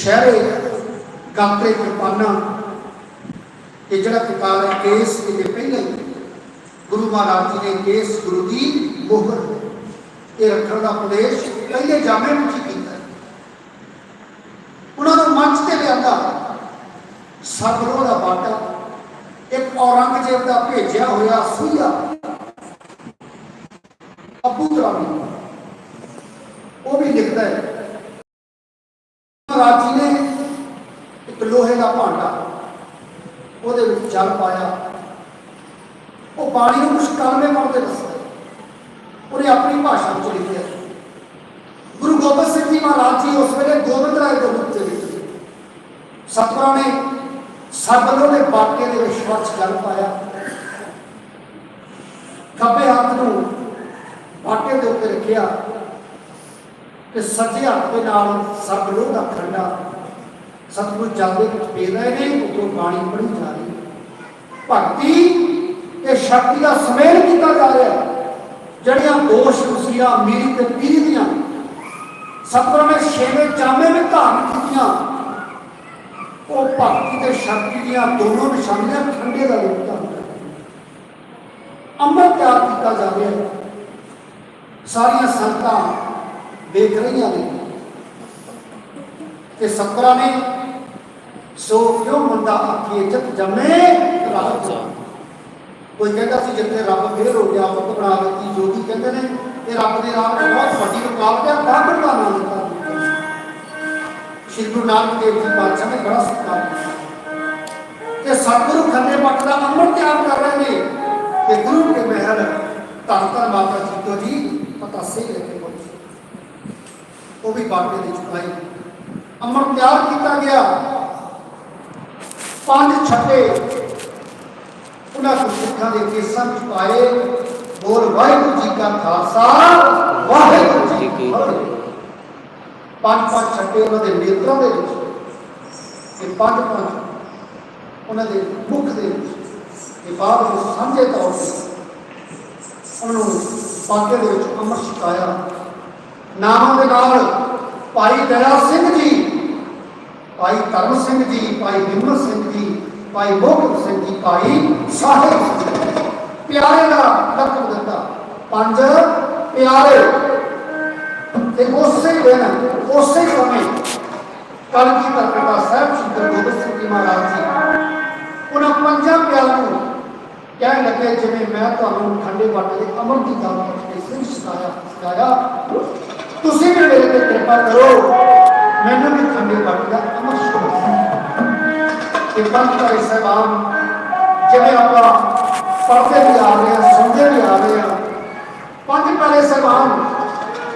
ਕਸ਼ਹਿਰੇ ਗਾਤਰੇ ਕਿਰਪਾਨਾਂ, ਇਹ ਜਿਹੜਾ ਕਿਤਾਬ ਹੈ, ਕੇਸ ਇਹਦੇ ਪਹਿਲਾਂ ਹੀ ਗੁਰੂ ਮਹਾਰਾਜ ਜੀ ਨੇ ਕੇਸ ਗੁਰੂ ਦੀ ਮੋਹਰ ਇਹ ਰੱਖਣ ਦਾ ਉਪਦੇਸ਼ ਪਹਿਲੇ ਜਾਮੇ ਵਿੱਚ ਹੀ ਕੀਤਾ। ਉਹਨਾਂ ਨੂੰ ਮੰਚ ਤੇ ਲਿਆਂਦਾ। ਸਬਰੋਂ ਦਾ ਬਾਟਾ, ਇੱਕ ਔਰੰਗਜ਼ੇਬ ਦਾ ਭੇਜਿਆ ਹੋਇਆ ਸੂਇਆ ਅਬੂ ਤਰਾਬੀ ਉਹ ਵੀ ਲਿਖਦਾ ਹੈ ਮਹਾਰਾਜ ਜੀ ਨੇ ਇੱਕ ਲੋਹੇ ਦਾ ਭਾਂਡਾ ਉਹਦੇ ਵਿੱਚ ਜਲ ਪਾਇਆ। ਉਹ ਬਾਣੀ ਨੂੰ ਕੁਝ ਕਲਮੇ ਪਾਉਂਦੇ ਦੱਸਦਾ। ਉਹਨੇ ਆਪਣੀ ਭਾਸ਼ਾ ਵਿੱਚ ਲਿਖਿਆ। ਗੁਰੂ ਗੋਬਿੰਦ ਸਿੰਘ ਜੀ ਮਹਾਰਾਜ ਜੀ ਉਸ ਵੇਲੇ ਗੋਬਿੰਦ ਰਾਏ ਦੇ ਰੂਪ ਦੇ ਵਿੱਚ ਸਤਿਗੁਰਾਂ ਨੇ ਸਤਿਗੁਰਾਂ ਦੇ ਬਾਟੇ ਦੇ ਵਿੱਚ ਜਲ ਪਾਇਆ। ਖੱਬੇ ਹੱਥ ਨੂੰ ਬਾਟੇ ਦੇ ਉੱਤੇ ਰੱਖਿਆ ਤੇ ਸੱਜੇ ਹੱਥ ਦੇ ਨਾਲ ਸਤਿਗੁਰੂ ਦਾ ਖੰਡਾ ਸਤਿਗੁਰੂ ਜਲ ਦੇ ਵਿੱਚ ਪੀ ਰਹੇ ਨੇ, ਉਤੋਂ ਬਾਣੀ ਪੜ੍ਹੀ ਜਾ ਰਹੀ ਭਗਤੀ ਤੇ ਸ਼ਕਤੀ ਦਾ ਸਮੇਲ ਕੀਤਾ ਜਾ ਰਿਹਾ ਜਿਹੜੀਆਂ ਦੋਸ਼ ਰੁਸੀਆਂ ਮੀਰੀ ਤੇ ਪੀਰੀ ਦੀਆਂ ਸਤਿਗੁਰਾਂ ਨੇ ਛੇਵੇਂ ਜਾਮੇ ਵਿੱਚ ਧਾਰਨ ਕੀਤੀਆਂ, ਉਹ ਭਗਤੀ ਤੇ ਸ਼ਕਤੀ ਦੀਆਂ ਦੋਨੋਂ ਨਿਸ਼ਾਨੀਆਂ ਠੰਡੇ ਦਾ ਰੂਪ ਅੰਮ੍ਰਿਤ ਤਿਆਰ ਕੀਤਾ ਜਾ ਰਿਹਾ ਹੈ। ਸਾਰੀਆਂ ਸੰਗਤਾਂ ਦੇਖ ਰਹੀਆਂ ਨੇ। ਤੇ ਸਤਿਗੁਰਾਂ ਨੇ, ਸੋ ਕਿਉਂ ਮੁੰਡਾ ਆਖੀਏ ਜਤ ਜਮੇ? ਰਾਜਾ ਕੋਈ ਕਹਿੰਦਾ ਸੀ ਜਿੱਥੇ ਰੱਬ ਫੇਰ ਹੋ ਗਿਆ, ਉਹ ਬਣਾ ਦਿੱਤੀ ਜੋਗੀ ਕਹਿੰਦੇ ਨੇ, ਇਹ ਰੱਬ ਦੇ ਰਾਹ 'ਚ ਬਹੁਤ ਵੱਡੀ ਰੁਕਾਵਟ ਹੈ ਬਾਬਰ ਦਾ ਨਾਮ ਦਿੱਤਾ ਸ਼੍ਰੀ ਗੁਰੂ ਨਾਨਕ ਦੇਵ ਜੀ ਬਾਦਸ਼ਾਹ ਨੇ ਬੜਾ ਸਤਿਕਾਰ ਕੀਤਾ ਤੇ ਸਤਿਗੁਰੂ ਖੰਡੇ ਮੱਠ ਦਾ ਅੰਮ੍ਰਿਤ ਤਿਆਰ ਕਰ ਰਹੇ ਨੇ। ਤੇ ਗੁਰੂ ਕੇ ਮਹਿਲ, ਧੰਨ ਧੰਨ ਮਾਤਾ ਜੀਤੋ ਜੀ ਪਤਾ ਸੇ ਲੈ ਕੇ ਪਹੁੰਚੇ। ਉਹ ਵੀ ਬਾਟੇ ਦੇ ਚੁਕਾਈ। ਅੰਮ੍ਰਿਤ ਤਿਆਰ ਕੀਤਾ ਗਿਆ। ਪੰਜ ਛੱਡੇ ਉਹਨਾਂ ਗੁਰਸਿੱਖਾਂ ਦੇ ਕੇਸਾਂ ਵਿੱਚ ਪਾਏ ਬੋਲ ਵਾਹਿਗੁਰੂ ਜੀ ਕਾ ਖਾਲਸਾ ਵਾਹਿਗੁਰੂ ਜੀ ਕੀ ਫਤਿਹ। ਪੰਜ ਪੰਜ ਛੱਡੇ ਉਹਨਾਂ ਦੇ ਨੇਤਰਾਂ ਦੇ ਵਿੱਚ ਤੇ ਪੰਜ ਪੰਜ ਉਹਨਾਂ ਦੇ ਮੁਖ ਦੇ ਵਿੱਚ ਤੇ ਬਾਅਦ ਵਿੱਚ ਸਾਂਝੇ ਤੌਰ ਤੇ ਉਹਨਾਂ ਨੂੰ ਪਾਕੇ ਦੇ ਵਿੱਚ ਅੰਮ੍ਰਿਤ ਛਕਾਇਆ। ਨਾਮਾਂ ਦੇ ਨਾਲ ਭਾਈ ਦਇਆ ਸਿੰਘ ਜੀ ਭਾਈ ਧਰਮ ਸਿੰਘ ਜੀ ਭਾਈ ਹਿੰਮਤ ਸਿੰਘ ਜੀ ਭਾਈ ਮੋਹਨ ਸਿੰਘ ਜੀ ਭਾਈ ਸਾਹਿਬ ਸਿੰਘ ਜੀ। ਪਿਆਰੇ ਦਾ ਲਕਬ ਦਿੱਤਾ ਪੰਜ ਪਿਆਰੇ ਤੇ ਉਸੇ ਦਿਨ ਉਸੇ ਸਮੇਂ ਕਲਗੀ ਤਰਕਤਾ ਸਾਹਿਬ ਸ਼੍ਰੀ ਗੁਰੂ ਗੋਬਿੰਦ ਸਿੰਘ ਜੀ ਮਹਾਰਾਜ ਜੀ ਉਹਨਾਂ ਪੰਜਾਂ ਪਿਆਰਿਆਂ ਨੂੰ ਕਹਿਣ ਲੱਗੇ ਜਿਵੇਂ ਮੈਂ ਤੁਹਾਨੂੰ ਠੰਡੇ ਬਾਟੇ ਦੇ ਅਮਰ ਦੀ ਗੱਲ ਕਰਕੇ ਸਿੰਘ ਸਿਖਾਇਆ ਸਿਖਾਇਆ ਤੁਸੀਂ ਵੀ ਮੇਰੇ ਤੇ ਕਿਰਪਾ ਕਰੋ ਮੈਨੂੰ ਵੀ ਠੰਡੇ ਬਾਟੇ ਦਾ ਅਮਰ ਸਿਖਾਓ ਕਿ ਪੰਜ ਭਾਈ ਸਾਹਿਬਾਨ ਜਿਵੇਂ ਆਪਾਂ ਪੜ੍ਹਦੇ ਵੀ ਆ ਰਹੇ ਆ ਸੁਣਦੇ ਵੀ ਆ ਰਹੇ ਆ ਪੰਜ ਭਾਈ ਸਾਹਿਬਾਨ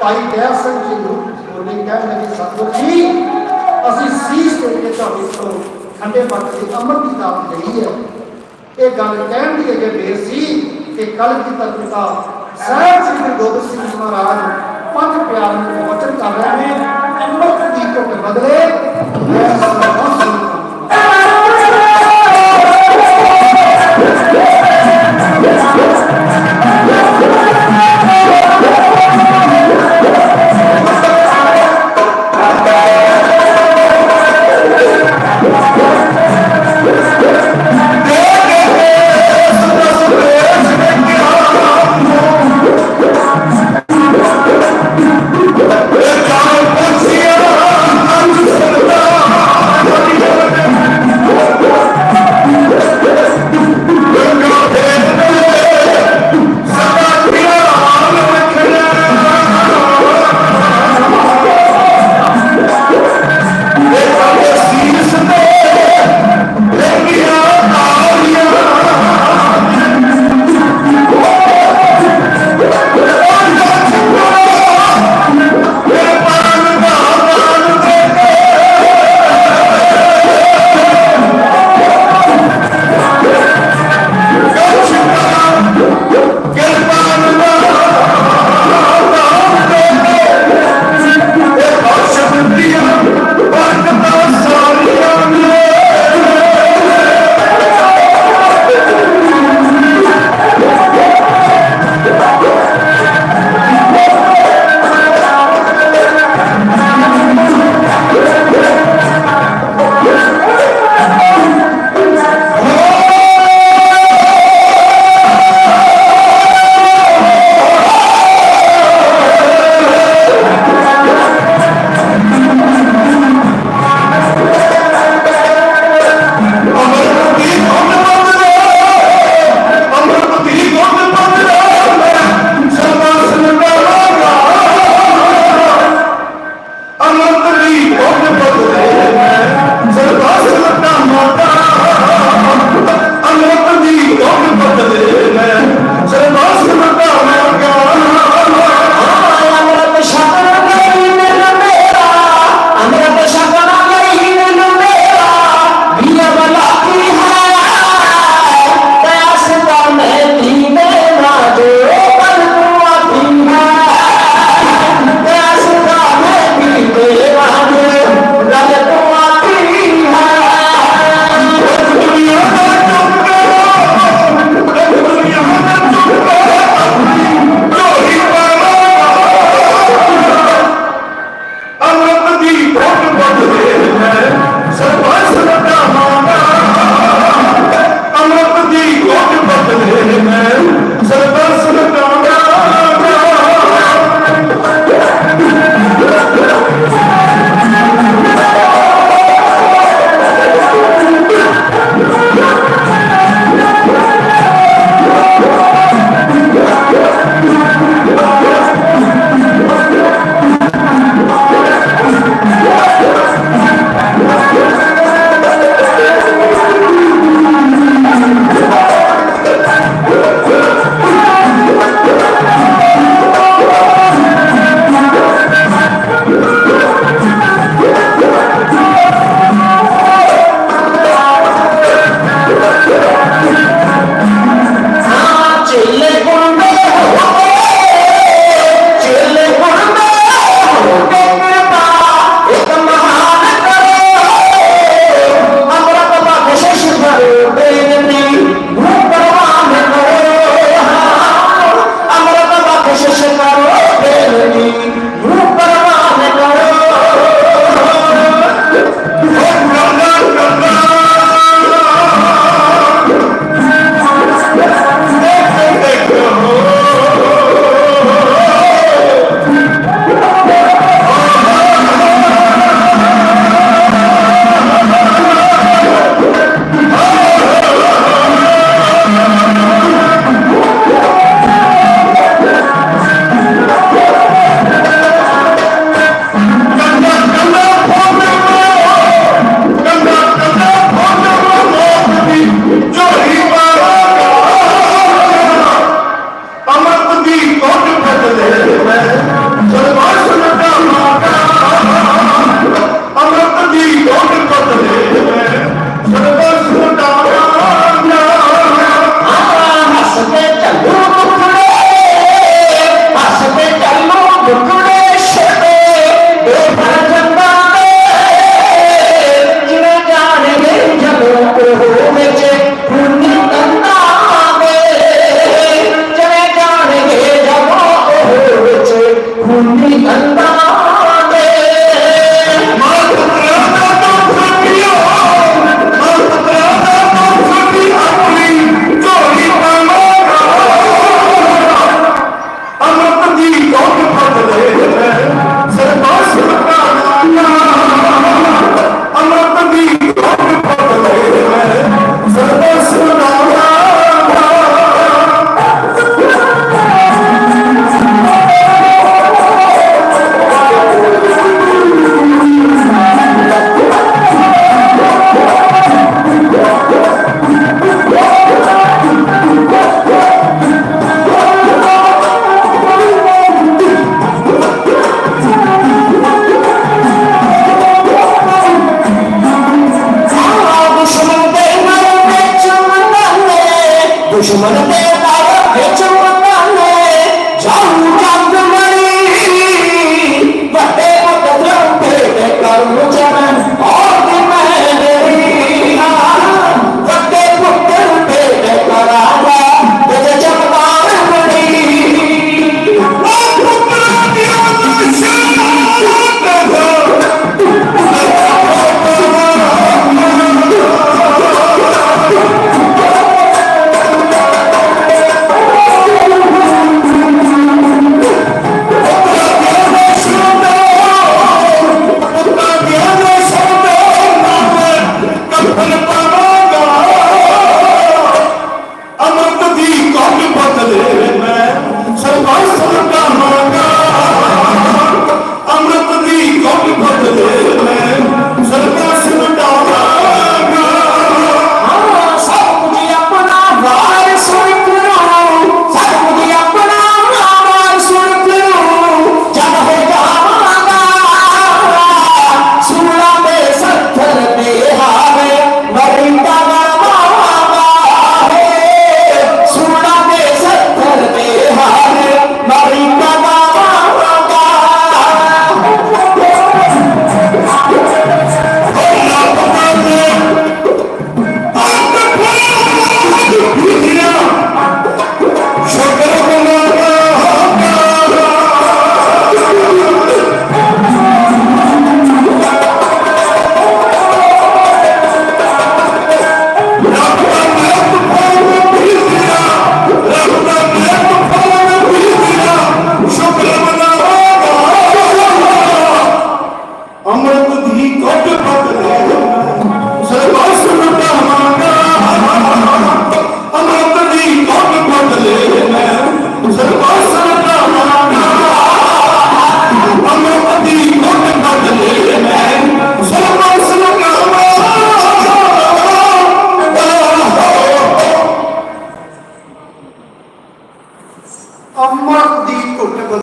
ਭਾਈ ਦਇਆ ਸਿੰਘ ਜੀ ਨੂੰ ਬੋਲੇ ਕਹਿਣ ਲੱਗੇ ਸਤਿਗੁਰੂ ਜੀ ਅਸੀਂ ਸੀਸ ਦੇ ਕੇ ਤੁਹਾਡੇ ਤੋਂ ਠੰਡੇ ਬਾਟੇ ਦੇ ਅਮਰ ਦੀ ਦਾਤ ਲਈ ਹੈ ਇਹ ਗੱਲ ਕਹਿਣ ਦੀ ਅਜੇ ਦੇਰ ਸੀ ਕਿ ਕੱਲ ਦੀ ਤਕਤਾ ਸਾਹਿਬ ਸ੍ਰੀ ਗੁਰੂ ਗੋਬਿੰਦ ਸਿੰਘ ਜੀ ਮਹਾਰਾਜ ਪੰਜ ਪਿਆਰਿਆਂ ਨੂੰ ਵਚਨ ਕਰ ਰਹੇ ਨੇ ਅੰਮ੍ਰਿਤ ਦੀ ਘੁੱਟ ਬਦਲੇ ਮੈਂ